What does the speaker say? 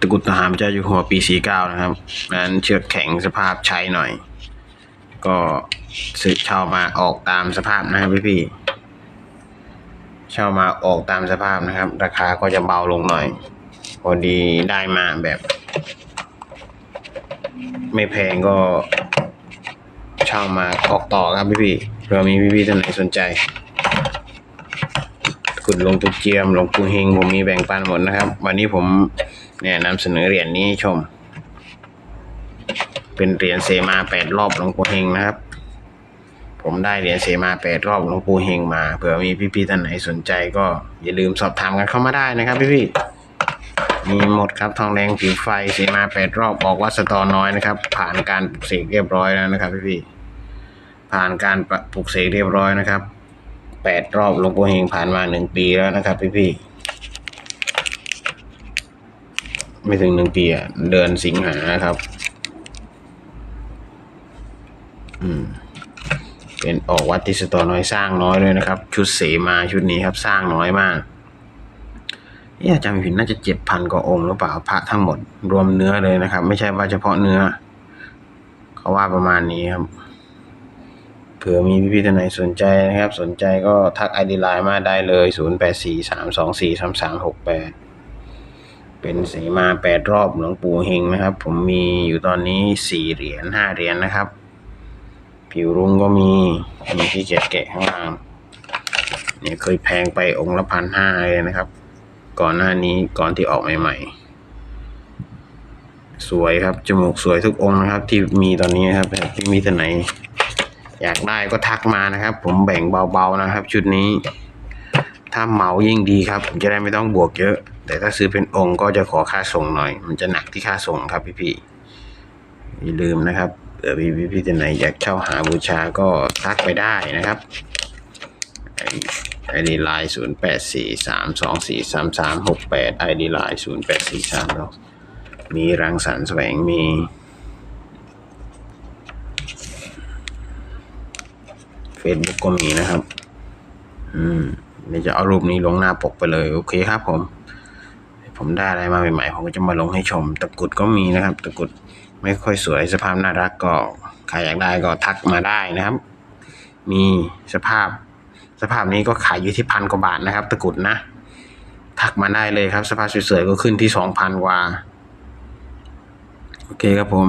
ตะกุดทหารพระเจ้าอยู่หัวปี 49 นะครับนั้นเชือกแข็งสภาพใช้หน่อย ก็ซื้อเช่ามาออกตามสภาพนะครับพี่พี่เช่ามาออกตามสภาพนะครับ ราคาก็จะเบาลงหน่อย พอดีได้มาแบบ ไม่แพงก็เช่ามาออกต่อครับพี่พี่เผื่อมีพี่พี่ท่านไหนสนใจ กุดหลวงปู่เจียมหลวงปู่เฮงผมมีแบ่งปันหมดนะครับ วันนี้ผมเนี่ยนำเสนอเหรียญนี้ให้ชม เป็นเหรียญเสมาแปดรอบหลวงปู่เฮงนะครับ ผมได้เหรียญเสมาแปดรอบหลวงปู่เฮงมาเผื่อมีพี่ๆท่านไหนสนใจก็อย่าลืมสอบถามกันเข้ามาได้นะครับพี่ๆมีหมดครับทองแดงผิวไฟเสมาแปดรอบออกวัดสตอน้อยนะครับ ผ่านการปลุกเสกเรียบร้อยแล้วนะครับพี่ๆผ่านการปลุกเสกเรียบร้อยนะครับ แปดรอบหลวงปู่เฮงผ่านมาหนึ่งปีแล้วนะครับพี่พี่ไม่ถึงหนึ่งปีอะเดือนสิงหาครับ อืม เป็นออกวัดที่สตอน้อยสร้างน้อยเลยนะครับ ชุดเสมาชุดนี้ครับสร้างน้อยมากนี่ยจำไม่ผิดน่าจะเจ็ดพันกว่าองค์หรือเปล่าพระทั้งหมด รวมเนื้อเลยนะครับ ไม่ใช่ว่าเฉพาะเนื้อ เขาว่าประมาณนี้ครับ ผื่อมีพี่ๆท่านไหนสนใจนะครับ สนใจก็ทักไอดีไลน์มาได้เลย 0 8 4 3 2 4 3 3 6 8 เป็นสีมาแปดรอบหลวงปู่เฮงนะครับ ผมมีอยู่ตอนนี้สี่เหรียญห้าเหรียญนะครับ ผิวรุ้งก็มีมีที่เก็บแกะข้างล่างเนี่ยเคยแพงไปองค์ละพันห้าเลยนะครับ ก่อนหน้านี้ก่อนที่ออกใหม่ๆสวยครับ จมูกสวยทุกองค์นะครับ ที่มีตอนนี้นะครับที่มีแต่ไหน อยากได้ก็ทักมานะครับ ผมแบ่งเบาๆนะครับ ชุดนี้ ถ้าเหมายิ่งดีครับ ผมจะได้ไม่ต้องบวกเยอะ แต่ถ้าซื้อเป็นองค์ก็จะขอค่าส่งหน่อย มันจะหนักที่ค่าส่งครับพี่ๆอย่าลืมนะครับเผื่อพี่พี่ๆท่ไหนอยากเช่าหาบูชาก็ทักไปได้นะครับไอดีไลน์ศูนย์แปดสี่สามสองสี่สามสามหกแปดไอดีไลน์ศูนย์แปดสี่สามมีรังสรรค์แสวงมี เฟซบุ๊กก็มีนะครับ อืมเดี๋ยวจะเอารูปนี้ลงหน้าปกไปเลย โอเคครับผม ผมได้อะไรมาใหม่ๆผมก็จะมาลงให้ชม ตะกรุดก็มีนะครับ ตะกรุดไม่ค่อยสวยสภาพน่ารักก็ใครอยากได้ก็ทักมาได้นะครับ มีสภาพ สภาพนี้ก็ขายอยู่ที่พันกว่าบาทนะครับ ตะกรุดนะทักมาได้เลยครับ สภาพสวยๆก็ขึ้นที่สองพันกว่า โอเคครับผม